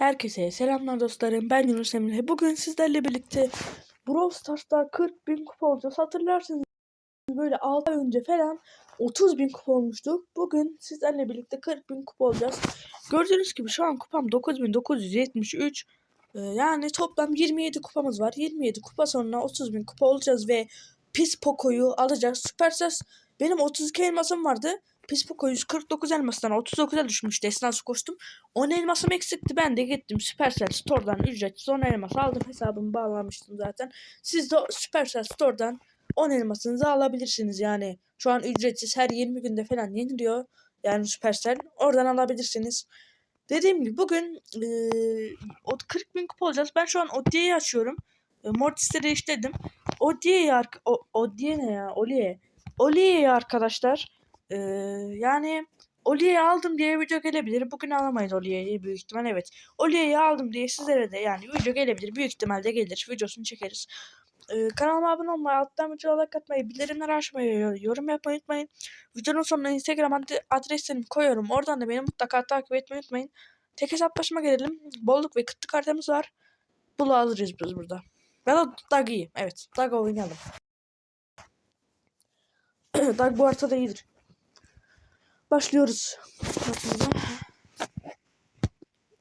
Herkese selamlar dostlarım. Ben Yunus Emre. Bugün sizlerle birlikte Brawl Stars'ta 40 bin kupa olacağız. Hatırlarsınız böyle 6 ay önce falan 30 bin kupa olmuştuk. Bugün sizlerle birlikte 40 bin kupa olacağız. Gördüğünüz gibi şu an kupam 9973. Ee, yani toplam 27 kupamız var. 27 kupa sonra 30 bin kupa olacağız ve Pis Poco'yu alacağız. Supercell benim 32 elmasım vardı. Pis Poco 149 elmasından 39'a düşmüştü. Esnası koştum. 10 elmasım eksikti. Ben de gittim Supercell Store'dan ücretsiz 10 elmas aldım. Hesabımı bağlamıştım zaten. Siz de Supercell Store'dan 10 elmasınızı alabilirsiniz yani. Şu an ücretsiz her 20 günde falan yeniliyor. Yani Supercell. Oradan alabilirsiniz. Dediğim gibi bugün o 40 bin kupa olacağız. Ben şu an Odia'yı açıyorum. E, Mortis'te değiştirdim. Odia'yı ark... O, Odia ne ya? Oliye. Oliye'yi arkadaşlar. Eee, yani Oliye'yi aldım diye video gelebilir. Bugün alamayız Oliye'yi büyük ihtimal evet. Oliye'yi aldım diye sizlere de yani video gelebilir. Büyük ihtimalle gelir. Videosunu çekeriz. Ee, kanalıma abone olmayı, alttan videoya like atmayı, bildirimleri açmayı, yor- yorum yapmayı unutmayın. Videonun sonuna Instagram ad- adreslerimi koyuyorum. Oradan da beni mutlaka takip etmeyi unutmayın. Tek hesaplaşma gelelim. Bolluk ve kıtlık haritamız var. Bunu alırız biz burada. Ya da Dag'ı. Evet. Dag oynayalım. Dag bu haritada iyidir. Başlıyoruz.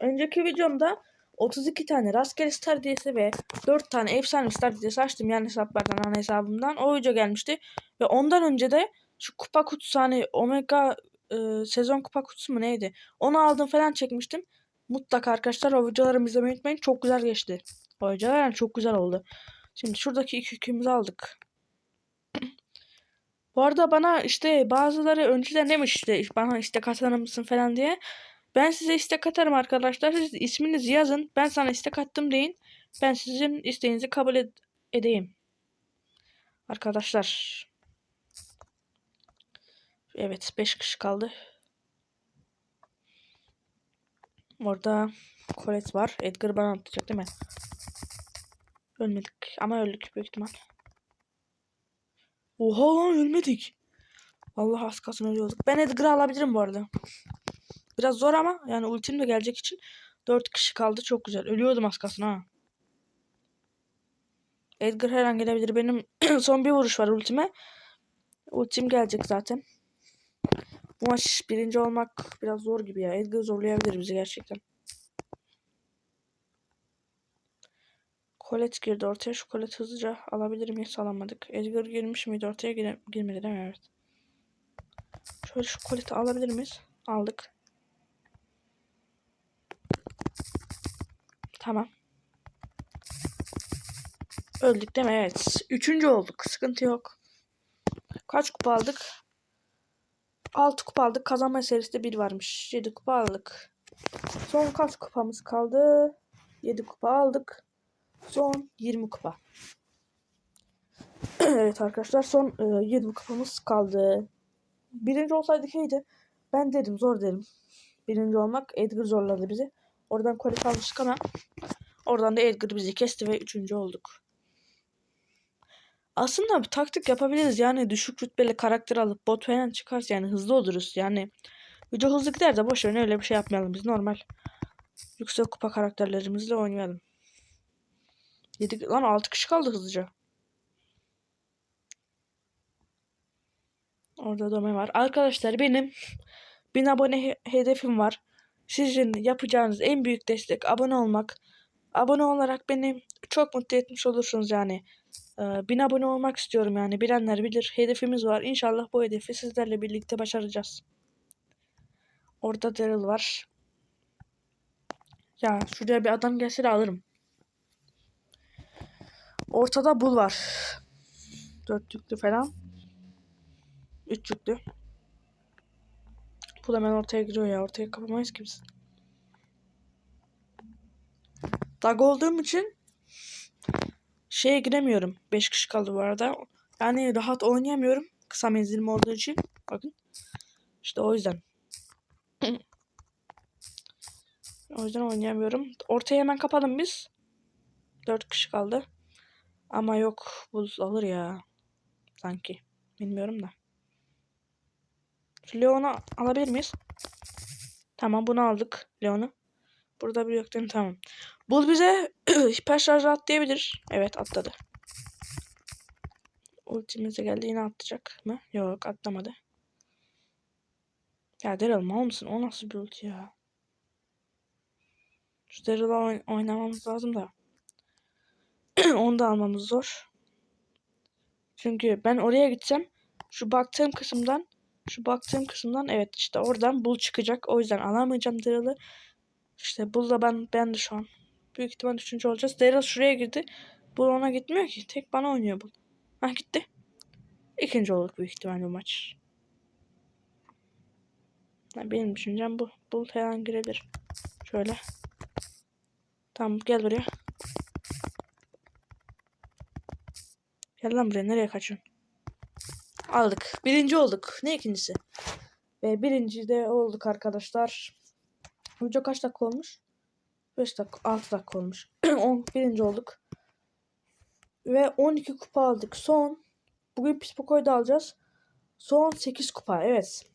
Önceki videomda 32 tane rastgele star diyesi ve 4 tane efsane star diyesi açtım yani hesaplardan ana hesabımdan. O video gelmişti. Ve ondan önce de şu kupa kutusu hani omega e, sezon kupa kutusu mu neydi? Onu aldım falan çekmiştim. Mutlaka arkadaşlar o videolarımı izlemeyi unutmayın. Çok güzel geçti. O videolar yani çok güzel oldu. Şimdi şuradaki iki yükümüzü aldık. Bu arada bana işte bazıları önceden demiş işte bana işte katanır mısın falan diye. Ben size istek atarım arkadaşlar. Siz isminizi yazın. Ben sana istek attım deyin. Ben sizin isteğinizi kabul ed- edeyim. Arkadaşlar. Evet 5 kişi kaldı. Orada Colette var. Edgar bana atacak değil mi? Ölmedik ama öldük büyük ihtimal. Oha lan ölmedik. Allah az kalsın ölüyorduk. Ben Edgar'ı alabilirim bu arada. Biraz zor ama yani ultim de gelecek için 4 kişi kaldı. Çok güzel. Ölüyordum az kalsın ha. Edgar her an gelebilir. Benim son bir vuruş var ultime. Ultim gelecek zaten. Bu maç birinci olmak biraz zor gibi ya. Edgar zorlayabilir bizi gerçekten. Colette girdi ortaya. Şu Colette hızlıca alabilir miyiz? Alamadık. Edgar girmiş miydi ortaya? Gire girmedi değil mi? Evet. Şöyle şu Colette'i alabilir miyiz? Aldık. Tamam. Öldük değil mi? Evet. Üçüncü olduk. Sıkıntı yok. Kaç kupa aldık? 6 kupa aldık. Kazanma serisinde bir varmış. 7 kupa aldık. Son kaç kupamız kaldı? 7 kupa aldık. Son 20 kupa. evet arkadaşlar son e, 20 kupamız kaldı. Birinci olsaydık iyiydi. Ben dedim zor dedim. Birinci olmak Edgar zorladı bizi. Oradan kolik almıştık ama oradan da Edgar bizi kesti ve üçüncü olduk. Aslında bir taktik yapabiliriz. Yani düşük rütbeli karakter alıp bot falan çıkarsa yani hızlı oluruz. Yani video hızlı gider de boş verin öyle bir şey yapmayalım. Biz normal yüksek kupa karakterlerimizle oynayalım. 7 lan 6 kişi kaldı hızlıca. Orada dome var. Arkadaşlar benim 1000 abone he- hedefim var. Sizin yapacağınız en büyük destek abone olmak. Abone olarak beni çok mutlu etmiş olursunuz yani. Ee, 1000 abone olmak istiyorum yani. Bilenler bilir. Hedefimiz var. İnşallah bu hedefi sizlerle birlikte başaracağız. Orada Daryl var. Ya şuraya bir adam gelse de alırım. Ortada Bull var. Dörtlüklü falan. Üçlüklü. Bu da hemen ortaya giriyor ya. Ortaya kapamayız ki biz. Dag olduğum için şeye giremiyorum. 5 kişi kaldı bu arada. Yani rahat oynayamıyorum. Kısa menzilim olduğu için. Bakın. İşte o yüzden. o yüzden oynayamıyorum. Ortaya hemen kapalım biz. 4 kişi kaldı. Ama yok. Buz alır ya. Sanki. Bilmiyorum da. Leon'u alabilir miyiz? Tamam bunu aldık. Leon'u. Burada bir yok değil? Tamam. Bul bize hiper şarjı atlayabilir. Evet atladı. Ultimize geldi yine atlayacak mı? Yok atlamadı. Ya Daryl mal mısın? O nasıl bir ulti ya? Şu Daryl'la oyn- oynamamız lazım da. Onu da almamız zor. Çünkü ben oraya gitsem şu baktığım kısımdan şu baktığım kısımdan evet işte oradan bul çıkacak. O yüzden alamayacağım Daryl'ı. İşte Bull'da ben ben de şu an. Büyük ihtimal üçüncü olacağız. Daryl şuraya girdi. Bull ona gitmiyor ki. Tek bana oynuyor Bull. Ha gitti. İkinci olduk büyük ihtimalle bu maç. Ha, benim düşüncem bu. Bull her an girebilir. Şöyle. Tamam gel buraya. Gel lan buraya nereye kaçıyorsun? Aldık. Birinci olduk. Ne ikincisi? Ve birinci de olduk arkadaşlar. Video kaç dakika olmuş? 5 dakika, 6 dakika olmuş. 10 birinci olduk. Ve 12 kupa aldık. Son bugün Pispoko'yu da alacağız. Son 8 kupa. Evet.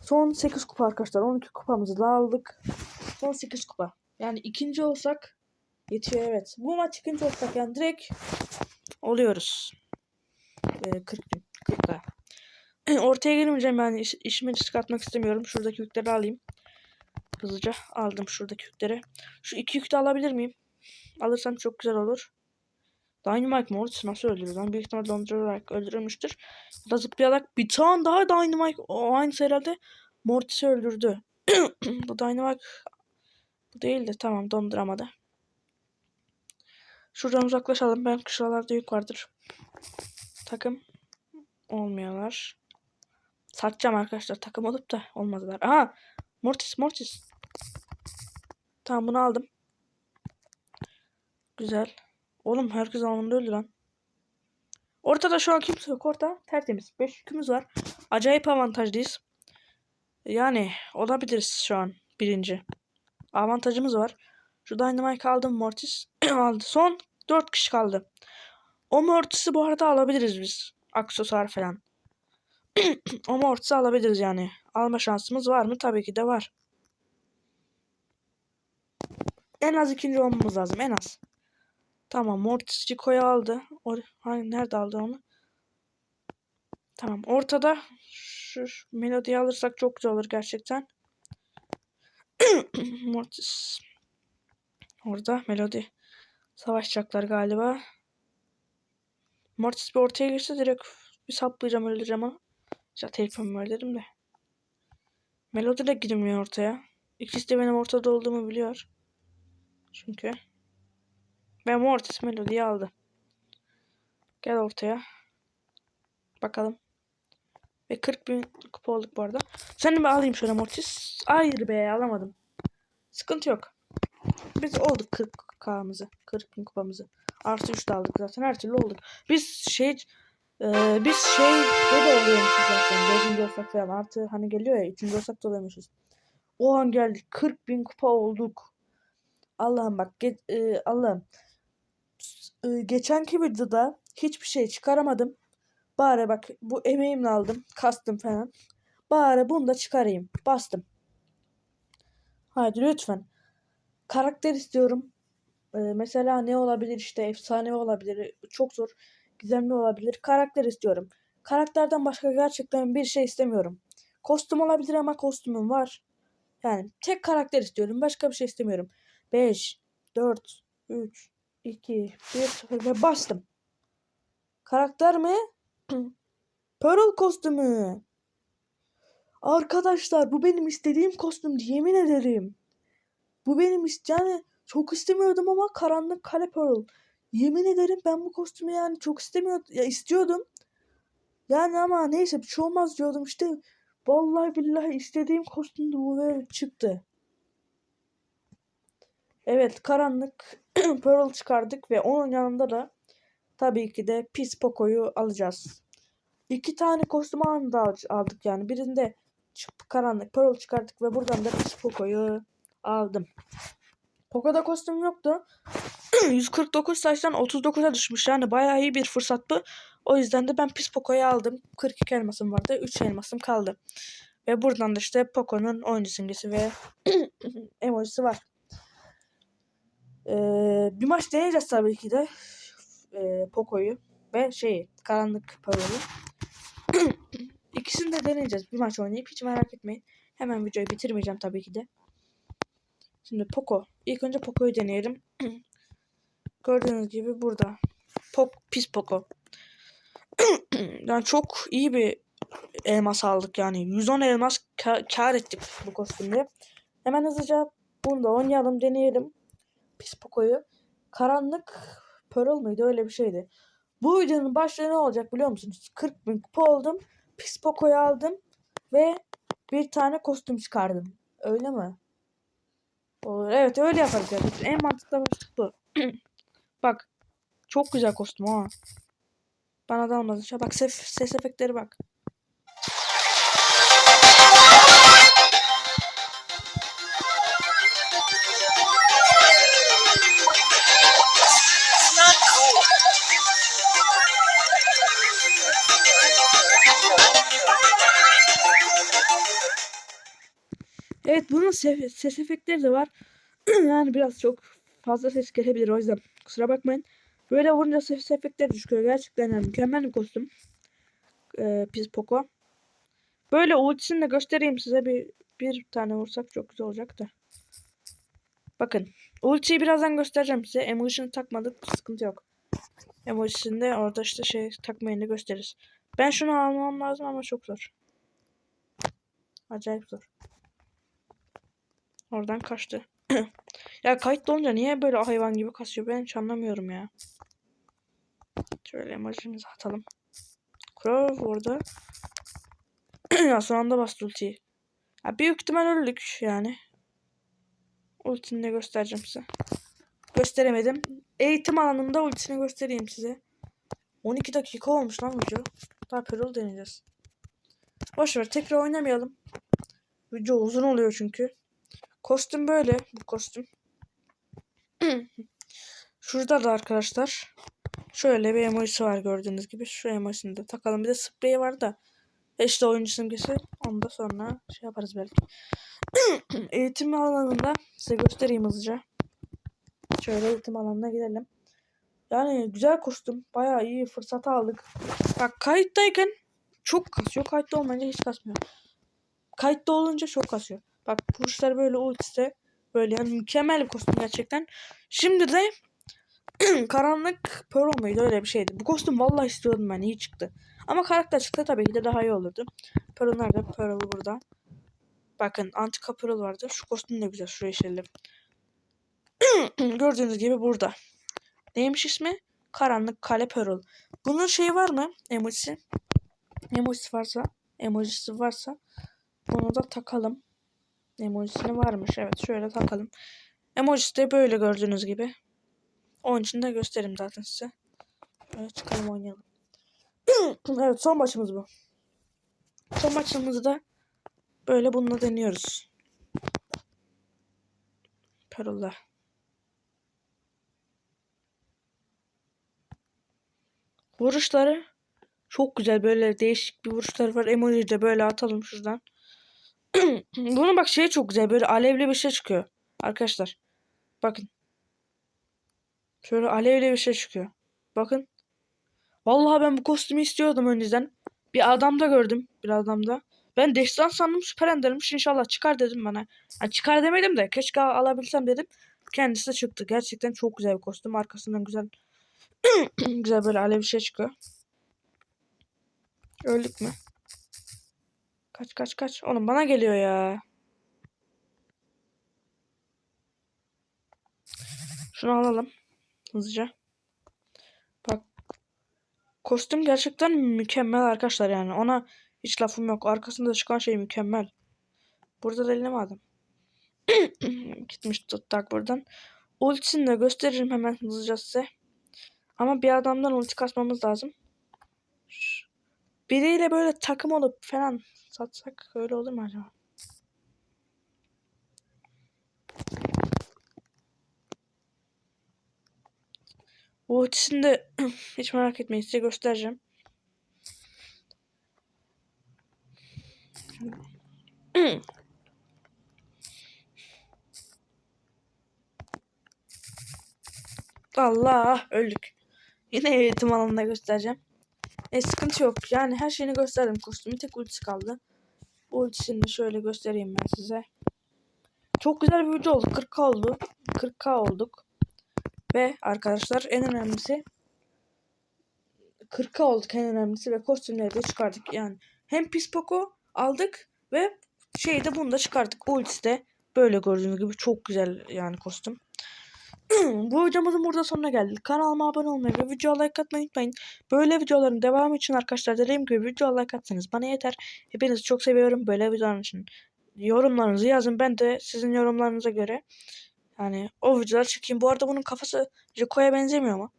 Son 8 kupa arkadaşlar. 12 kupamızı da aldık. Son 8 kupa. Yani ikinci olsak yetiyor evet. Bu maç ikinci olsak yani direkt oluyoruz. Ee, 40 bin. 40 daha. Ortaya girmeyeceğim yani iş, işimi çıkartmak istemiyorum. Şuradaki yükleri alayım. Hızlıca aldım şuradaki yükleri. Şu iki yük de alabilir miyim? Alırsam çok güzel olur. Dynamite Mortis nasıl öldürür lan? Büyük ihtimalle dondurarak öldürülmüştür. Da zıplayarak bir tane daha Dynamite. O aynısı herhalde Mortis'i öldürdü. bu Dynamite bu değil de tamam donduramadı. Şuradan uzaklaşalım. Ben şuralarda yük vardır. Takım olmuyorlar. Satacağım arkadaşlar. Takım olup da olmadılar. Aha! Mortis, Mortis. Tamam bunu aldım. Güzel. Oğlum herkes anında öldü lan. Ortada şu an kimse yok. Orta tertemiz. 5 yükümüz var. Acayip avantajlıyız. Yani olabiliriz şu an birinci. Avantajımız var. Şu Dynamite aldım Mortis. aldı. Son 4 kişi kaldı. O Mortis'i bu arada alabiliriz biz. Aksesuar falan. o Mortis'i alabiliriz yani. Alma şansımız var mı? Tabii ki de var. En az ikinci olmamız lazım. En az. Tamam. Mortis Chico'yu aldı. O, hangi, nerede aldı onu? Tamam. Ortada şu, şu melodiyi alırsak çok güzel olur gerçekten. Mortis. Orada melodi. Savaşacaklar galiba. Mortis bir ortaya girse direkt bir saplayacağım öldüreceğim onu. Zaten telefon var dedim de. Melodi de girmiyor ortaya. İkisi de benim ortada olduğumu biliyor. Çünkü. Ve Mortis Melody'yi aldı. Gel ortaya. Bakalım. Ve 40 bin kupa olduk bu arada. Seni bir alayım şöyle Mortis. Hayır be alamadım. Sıkıntı yok. Biz olduk 40k'mızı. 40 bin kupamızı. Artı 3 de aldık zaten. Her türlü olduk. Biz şey ee, biz şeyde de oluyormuşuz zaten. 4. olsak falan. Artı hani geliyor ya 3. olsak da oluyormuşuz. O an geldik. 40 bin kupa olduk. Allah'ım bak. Ge- e, Allah'ım. E, geçenki videoda hiçbir şey çıkaramadım. Bari bak bu emeğimle aldım. Kastım falan. Bari bunu da çıkarayım. Bastım. Haydi lütfen. Karakter istiyorum. E, mesela ne olabilir işte efsane olabilir. Çok zor. Gizemli olabilir. Karakter istiyorum. Karakterden başka gerçekten bir şey istemiyorum. Kostüm olabilir ama kostümüm var. Yani tek karakter istiyorum. Başka bir şey istemiyorum. 5, 4, 3, 2, 1, 0 ve bastım. Karakter mi? Pearl kostümü. Arkadaşlar bu benim istediğim kostümdü yemin ederim. Bu benim yani çok istemiyordum ama karanlık kale Pearl. Yemin ederim ben bu kostümü yani çok istemiyordum. Ya istiyordum. Yani ama neyse bir şey olmaz diyordum işte. Vallahi billahi istediğim kostümdü bu ve çıktı. Evet karanlık Pearl çıkardık ve onun yanında da tabii ki de Pis Poco'yu alacağız. İki tane kostüm anında al- aldık yani. Birinde karanlık Pearl çıkardık ve buradan da Pis Poco'yu aldım. Poco'da kostüm yoktu. 149 taştan 39'a düşmüş. Yani bayağı iyi bir fırsat bu. O yüzden de ben Pis Poco'yu aldım. 42 elmasım vardı. 3 elmasım kaldı. Ve buradan da işte Poco'nun oyuncu simgesi ve emojisi var. Ee, bir maç deneyeceğiz tabii ki de. Ee, Poco'yu ve şeyi karanlık parolu. İkisini de deneyeceğiz. Bir maç oynayıp hiç merak etmeyin. Hemen videoyu bitirmeyeceğim tabii ki de. Şimdi Poco. İlk önce Poco'yu deneyelim. Gördüğünüz gibi burada. Pok, pis Poco. yani çok iyi bir elmas aldık yani. 110 elmas ka- kar ettik bu kostümde. Hemen hızlıca bunu da oynayalım, deneyelim. Pis Poco'yu. Karanlık Pearl mıydı? Öyle bir şeydi. Bu videonun başlığı ne olacak biliyor musunuz? 40 bin kupa oldum. Pis Poco'yu aldım. Ve bir tane kostüm çıkardım. Öyle mi? Olur. Evet öyle yaparız. Yani. En mantıklı başlık bu. bak. Çok güzel kostüm ha. Bana da almaz. Bak ses, ses efektleri bak. Bunun se- ses efektleri de var. yani biraz çok fazla ses gelebilir o yüzden kusura bakmayın. Böyle vurunca ses efektleri çıkıyor. Gerçekten yani mükemmel bir kostüm. Ee, Pis Poco. Böyle ultisini de göstereyim size bir bir tane vursak çok güzel olacak da. Bakın. Ultiyi birazdan göstereceğim size. Emojisini takmadık. Sıkıntı yok. Emojisini de orada işte şey takmayını gösteririz. Ben şunu almam lazım ama çok zor. Acayip zor. Oradan kaçtı. ya kayıtlı olunca niye böyle hayvan gibi kasıyor ben hiç anlamıyorum ya. Şöyle emojimizi atalım. Crow orada. ya son anda bastı ultiyi. Ya büyük ihtimal öldük yani. Ultini de göstereceğim size. Gösteremedim. Eğitim alanında ultisini göstereyim size. 12 dakika olmuş lan video. Daha Pearl deneyeceğiz. Boşver tekrar oynamayalım. Video uzun oluyor çünkü. Kostüm böyle. Bu kostüm. Şurada da arkadaşlar. Şöyle bir emojisi var gördüğünüz gibi. Şu emojisini de takalım. Bir de spreyi var da. İşte oyuncu simgesi. Onu da sonra şey yaparız belki. eğitim alanında size göstereyim hızlıca. Şöyle eğitim alanına gidelim. Yani güzel kostüm. Bayağı iyi fırsat aldık. Bak kayıttayken çok kasıyor. Kayıtta olmayınca hiç kasmıyor. Kayıtta olunca çok kasıyor. Bak vuruşlar böyle ultisi böyle yani mükemmel bir kostüm gerçekten. Şimdi de karanlık Pearl muydu öyle bir şeydi. Bu kostüm vallahi istiyordum ben iyi çıktı. Ama karakter çıktı tabii ki de daha iyi olurdu. Pearl nerede? Pearl burada. Bakın Antika Pearl vardı. Şu kostüm de güzel. Şuraya işelim. Gördüğünüz gibi burada. Neymiş ismi? Karanlık Kale Pearl. Bunun şeyi var mı? Emojisi. Emojisi varsa. Emojisi varsa. Bunu da takalım. Emojisini varmış. Evet şöyle takalım. Emojisi de böyle gördüğünüz gibi. Onun için de göstereyim zaten size. Böyle çıkalım oynayalım. evet son maçımız bu. Son maçımızı da böyle bununla deniyoruz. Pearl'la. Vuruşları çok güzel böyle değişik bir vuruşları var. Emoji de böyle atalım şuradan. Bunun bak şeyi çok güzel. Böyle alevli bir şey çıkıyor. Arkadaşlar. Bakın. Şöyle alevli bir şey çıkıyor. Bakın. Vallahi ben bu kostümü istiyordum önceden. Bir adamda gördüm. Bir adamda. Ben destan sandım süper endermiş. İnşallah çıkar dedim bana. Yani çıkar demedim de keşke alabilsem dedim. Kendisi de çıktı. Gerçekten çok güzel bir kostüm. Arkasından güzel güzel böyle alev bir şey çıkıyor. Öldük mü? Kaç kaç kaç. Oğlum bana geliyor ya. Şunu alalım. Hızlıca. Bak. Kostüm gerçekten mükemmel arkadaşlar yani. Ona hiç lafım yok. Arkasında çıkan şey mükemmel. Burada da ellemedim. Gitmiş tuttak buradan. Ultisini de gösteririm hemen hızlıca size. Ama bir adamdan ulti kasmamız lazım. Biriyle böyle takım olup falan satsak öyle olur mu acaba? Bu ötesini de hiç merak etmeyin size göstereceğim. Allah öldük. Yine eğitim alanında göstereceğim. E sıkıntı yok. Yani her şeyini gösterdim. Kostümün tek ultisi kaldı. Bu ultisini de şöyle göstereyim ben size. Çok güzel bir video oldu. 40k oldu. 40k olduk. Ve arkadaşlar en önemlisi 40k olduk en önemlisi ve kostümleri de çıkardık. Yani hem Pispoko aldık ve şeyi de bunu da çıkardık. Ultisi de böyle gördüğünüz gibi çok güzel yani kostüm. Bu videomuzun burada sonuna geldik. Kanalıma abone olmayı ve videoya like atmayı unutmayın. Böyle videoların devamı için arkadaşlar dediğim gibi videoya like atsanız bana yeter. Hepinizi çok seviyorum böyle videolar için. Yorumlarınızı yazın. Ben de sizin yorumlarınıza göre yani o videoları çekeyim. Bu arada bunun kafası Rico'ya benzemiyor ama.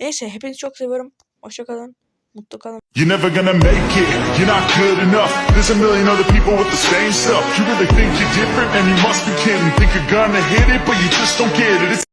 Neyse hepinizi çok seviyorum. Hoşçakalın. Mutlu kalın. You're never gonna make it, you're not good enough. There's a million other people with the same stuff. You really think you're different, and you must be kidding. Think you're gonna hit it, but you just don't get it. It's